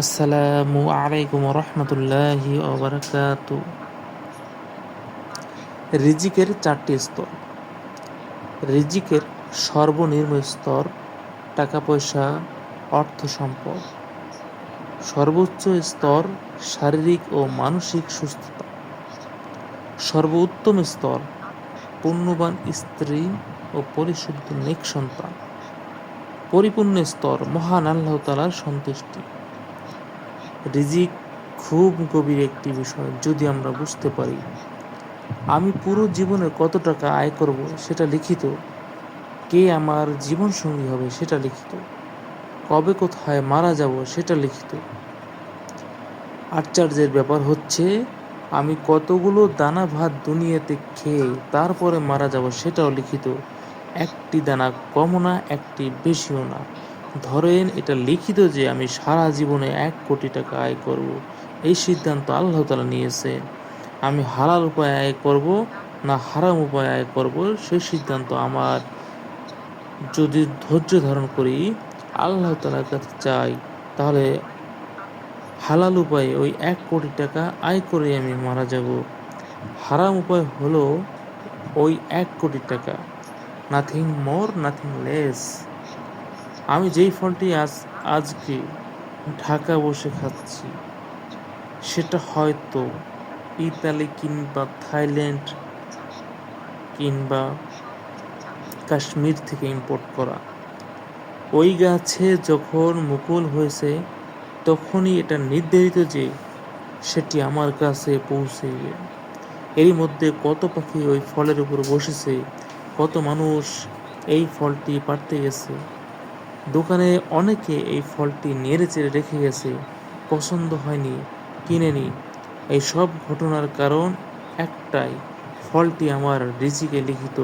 আসসালামু আলাইকুম রহমতুল্লাহি ওবরাকাত। রিজিকের চারটি স্তর। রিজিকের সর্বনিম্ন স্তর টাকা, পয়সা, অর্থ, সম্পদ। সর্বোচ্চ স্তর শারীরিক ও মানসিক সুস্থতা। সর্বোত্তম স্তর পুণ্যবান স্ত্রী ও পরিশুদ্ধ নেক সন্তান। পরিপূর্ণ স্তর মহান আল্লাহ তালার সন্তুষ্টি। রিজিক খুব গভীর একটি বিষয়, যদি আমরা বুঝতে পারি। আমি পুরো জীবনে কত টাকা আয় করব সেটা লিখিত। কে আমার জীবন সঙ্গী হবে সেটা লিখিত। কবে কোথায় মারা যাব সেটা লিখিত। আশ্চর্যের ব্যাপার হচ্ছে, আমি কতগুলো দানা ভাত দুনিয়াতে খেয়ে তারপরে মারা যাব সেটাও লিখিত। একটি দানা কমও না, একটি বেশিও না। ধরেন এটা লিখিত যে আমি সারা জীবনে এক কোটি টাকা আয় করব। এই সিদ্ধান্ত আল্লাহ তালা নিয়েছে। আমি হালাল উপায় আয় করব না হারাম উপায় আয় করব সেই সিদ্ধান্ত আমার যদি ধৈর্য ধারণ করি, আল্লাহ তালার কাছে চাই তাহলে হালাল উপায়ে ওই এক কোটি টাকা আয় করে আমি মারা যাব। হারাম উপায় হলো ওই এক কোটি টাকা। নাথিং মোর নাথিং লেস আমি যেই ফলটি আজ, আজকে ঢাকা বসে খাচ্ছি, সেটা হয়তো ইতালি কিংবা থাইল্যান্ড কিংবা কাশ্মীর থেকে ইম্পোর্ট করা। ওই গাছে যখন মুকুল হয়েছে, তখনই এটা নির্ধারিত যে সেটি আমার কাছে পৌঁছে এর মধ্যে কত পাখি ওই ফলের উপর বসেছে, কত মানুষ এই ফলটি পাড়তে গেছে দোকানে অনেকে এই ফলটি নেড়ে চেড়ে রেখে গেছে, পছন্দ হয়নি, কিনেনি। এই সব ঘটনার কারণ একটাই, ফলটি আমার রিজিকে লিখিত।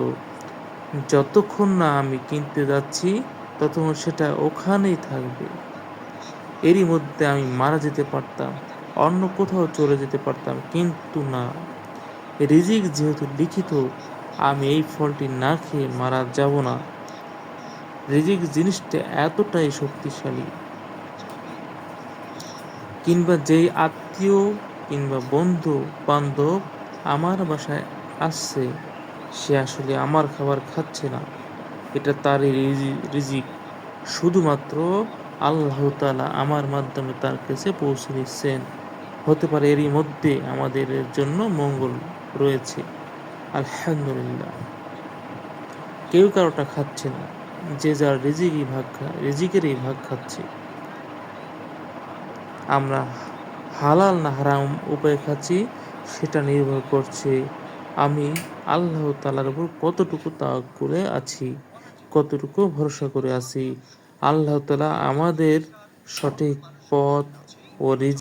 যতক্ষণ না আমি কিনতে যাচ্ছি, ততক্ষণ সেটা ওখানেই থাকবে। এরই মধ্যে আমি মারা যেতে পারতাম, অন্য কোথাও চলে যেতে পারতাম, কিন্তু না। রিজিক যেহেতু লিখিত, আমি এই ফলটি না খেয়ে মারা যাব না। রিজিক জিনিসটা এতটাই শক্তিশালী। কিংবা যেই আত্মীয় কিংবা বন্ধু বান্ধব আমার বাসায় আসছে, সে আসলে আমার খাবার খাচ্ছে না। এটা তারই রিজিক। শুধুমাত্র আল্লাহ তালা আমার মাধ্যমে তার কাছে পৌঁছে দিচ্ছেন। হতে পারে এরই মধ্যে আমাদের জন্য মঙ্গল রয়েছে। আলহামদুলিল্লাহ। কেউ কারোটা খাচ্ছে না। যে যার রিজিকই ভাগ রিজিকেরই ভাগ খাচ্ছে। আমরা হালাল না হারাম উপায় খাচ্ছি, সেটা নির্ভর করছে আমি আল্লাহ তালার উপর কতটুকু তাক করে আছি, কতটুকু ভরসা করে আছি। আল্লাহ তালা আমাদের সঠিক পথ ও রিজ